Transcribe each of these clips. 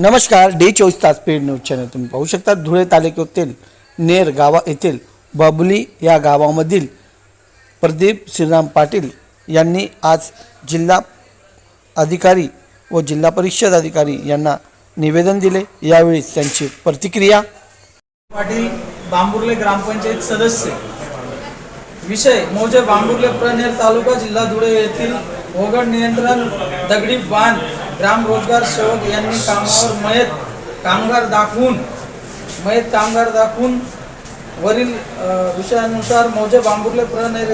नमस्कार डी चोवीस तास पेड न्यूज चॅनल तुम्ही पाहू शकता. धुळे तालुक्यातील नेर गावा येथील बाबुली या गावामधील प्रदीप श्रीराम पाटील यांनी आज जिल्हा अधिकारी व जिल्हा परिषद अधिकारी यांना निवेदन दिले. यावेळी त्यांची प्रतिक्रिया. पाटील बांबुर्ले ग्रामपंचायत सदस्य. विषय मोजे बांबुर्ले प्रनेर तालुका जिल्हा धुळे येथील ओघड नियंत्रण दगडी बांध. ग्राम रोजगार सेवक यांनी कामावर मयत कामगार दाखवून मयत कामगार दाखवून वरील विषयानुसार मौजे बांबुर्ले प्रनेर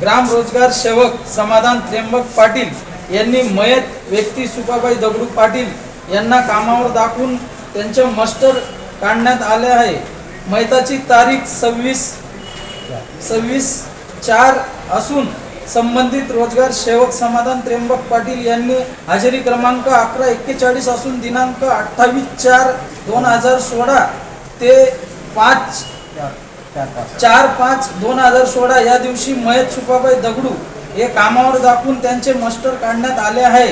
ग्राम रोजगार सेवक समाधान त्र्यंबक पाटील यांनी मयत व्यक्ती सुपाबाई दगडू पाटील यांना कामावर दाखवून त्यांचे मस्टर काढण्यात आले आहे. मयताची तारीख सव्वीस सव्वीस चार असून संबंधित रोजगार सेवक समाधान त्र्यंबक पाटील यांनी हजेरी क्रमांक अकरा एक्केचाळीस असून दिनांक अठ्ठावीस चार दोन हजार सोळा ते पाच चार पाच दोन हजार सोळा या दिवशी मयत सुपाबाई दगडू हे कामावर दाखवून त्यांचे मस्टर काढण्यात आले आहे.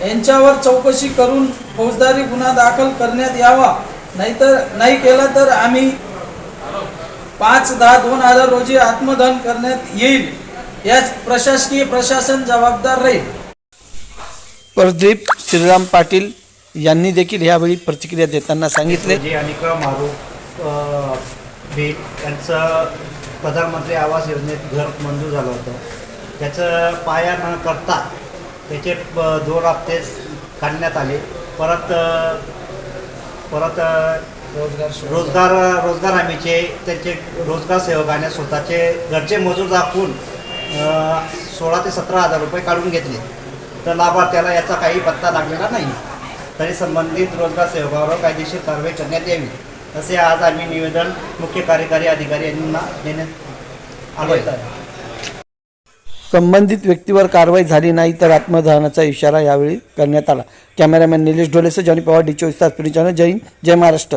यांच्यावर चौकशी करून फौजदारी गुन्हा दाखल करण्यात यावा. नाहीतर नाही केला तर आम्ही पाच दहा दोन हजार रोजी आत्मदहन करण्यात येईल. याच प्रशासकीय प्रशासन जबाबदार राहील. प्रदीप श्रीराम पाटील यांनी देखील यावेळी प्रतिक्रिया देताना सांगितले. जी अनिका मारू यांचं प्रधानमंत्री आवास योजनेत घर मंजूर झालं होतं. त्याचं पाया न करता त्याचे दोन हप्ते काढण्यात आले. परत परत रोजगार रोजगार रोजगार हमीचे त्यांचे रोजगार सेवकाने स्वतःचे घरचे मजूर दाखवून सोळा ते सतरा हजार रुपये काढून घेतले. तर लाभार्थ्याला याचा काही पत्ता लागलेला नाही. तरी संबंधित रोजगार सेवकावर कायदेशीर कारवाई करण्यात यावी. असे आज आम्ही निवेदन मुख्य कार्यकारी अधिकारी यांना देण्यात आलो संबंधित व्यक्तीवर कारवाई झाली नाही तर आत्मदहनाचा इशारा यावेळी करण्यात आला. कॅमेरामॅन निलेश डोलेसह जॉनी पवार डी चोवीस तास पुणे चॅनल जय हिंद जय महाराष्ट्र.